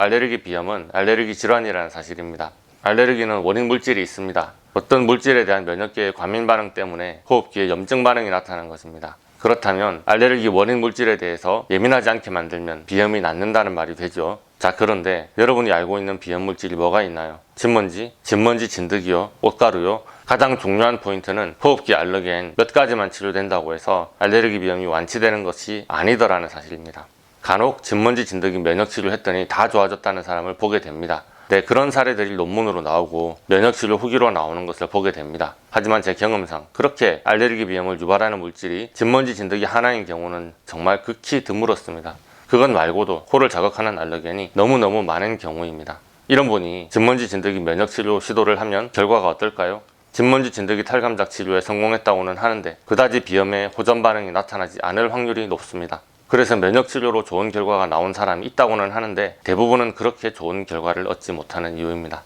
알레르기 비염은 알레르기 질환이라는 사실입니다. 알레르기는 원인 물질이 있습니다. 어떤 물질에 대한 면역계의 과민 반응 때문에 호흡기에 염증 반응이 나타나는 것입니다. 그렇다면 알레르기 원인 물질에 대해서 예민하지 않게 만들면 비염이 낫는다는 말이 되죠. 자, 그런데 여러분이 알고 있는 비염 물질이 뭐가 있나요? 진먼지, 진먼지 진드기요, 꽃가루요. 가장 중요한 포인트는 호흡기 알러겐 몇 가지만 치료된다고 해서 알레르기 비염이 완치되는 것이 아니더라는 사실입니다. 간혹 진먼지 진드기 면역 치료 했더니 다 좋아졌다는 사람을 보게 됩니다. 네, 그런 사례들이 논문으로 나오고 면역 치료 후기로 나오는 것을 보게 됩니다. 하지만 제 경험상 그렇게 알레르기 비염을 유발하는 물질이 진먼지 진드기 하나인 경우는 정말 극히 드물었습니다. 그것 말고도 코를 자극하는 알러겐이 너무너무 많은 경우입니다. 이런 분이 진먼지 진드기 면역 치료 시도를 하면 결과가 어떨까요? 진먼지 진드기 탈감작 치료에 성공했다고는 하는데 그다지 비염에 호전 반응이 나타나지 않을 확률이 높습니다. 그래서 면역 치료로 좋은 결과가 나온 사람이 있다고는 하는데 대부분은 그렇게 좋은 결과를 얻지 못하는 이유입니다.